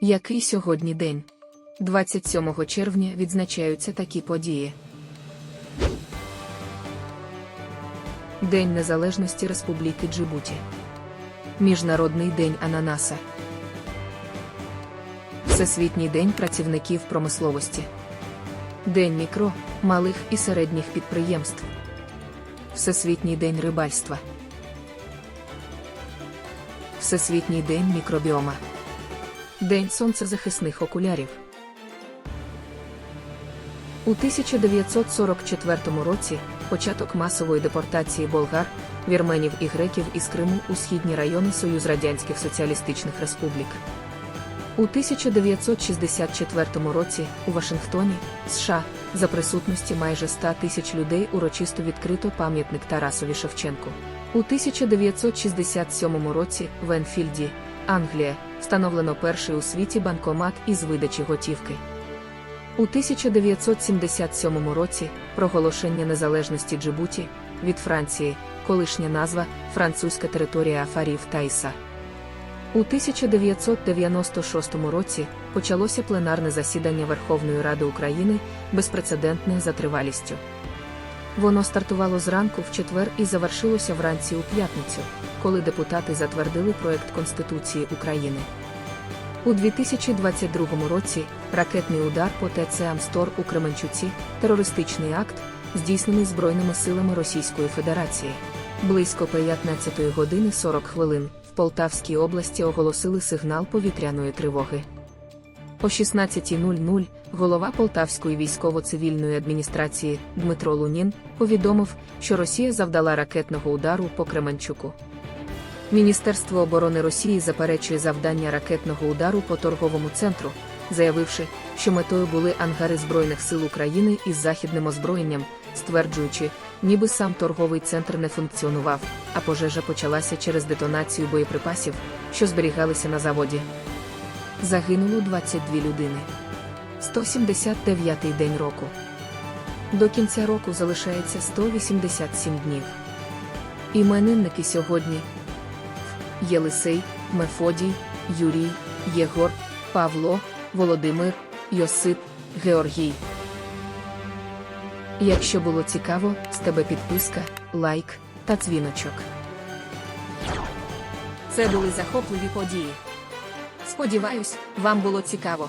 Який сьогодні день? 27 червня відзначаються такі події. День Незалежності Республіки Джибуті. Міжнародний день Ананаса. Всесвітній день працівників промисловості. День мікро, малих і середніх підприємств. Всесвітній день рибальства. Всесвітній день мікробіома. День сонцезахисних окулярів. У 1944 році початок масової депортації болгар, вірменів і греків із Криму у східні райони Союз Радянських Соціалістичних Республік. У 1964 році у Вашингтоні, США, за присутності майже 100 тисяч людей урочисто відкрито пам'ятник Тарасові Шевченку. У 1967 році в Енфільді, Англія, встановлено перший у світі банкомат із видачі готівки. У 1977 році проголошення незалежності Джибуті від Франції, колишня назва французька територія Афарів Тайса. У 1996 році почалося пленарне засідання Верховної Ради України безпрецедентне за тривалістю. Воно стартувало зранку в четвер і завершилося вранці у п'ятницю, коли депутати затвердили проект Конституції України. У 2022 році ракетний удар по ТЦ Амстор у Кременчуці терористичний акт, здійснений Збройними силами Російської Федерації. Близько 15 години 40 хвилин в Полтавській області оголосили сигнал повітряної тривоги. О 16.00 голова Полтавської військово-цивільної адміністрації Дмитро Лунін повідомив, що Росія завдала ракетного удару по Кременчуку. Міністерство оборони Росії заперечує завдання ракетного удару по торговому центру, заявивши, що метою були ангари Збройних сил України із західним озброєнням, стверджуючи, ніби сам торговий центр не функціонував, а пожежа почалася через детонацію боєприпасів, що зберігалися на заводі. Загинуло 22 людини. 179-й день року. До кінця року залишається 187 днів. Іменинники сьогодні Єлисей, Мефодій, Юрій, Єгор, Павло, Володимир, Йосип, Георгій. Якщо було цікаво, з тебе підписка, лайк та дзвіночок. Це були захопливі події. Сподіваюсь, вам було цікаво.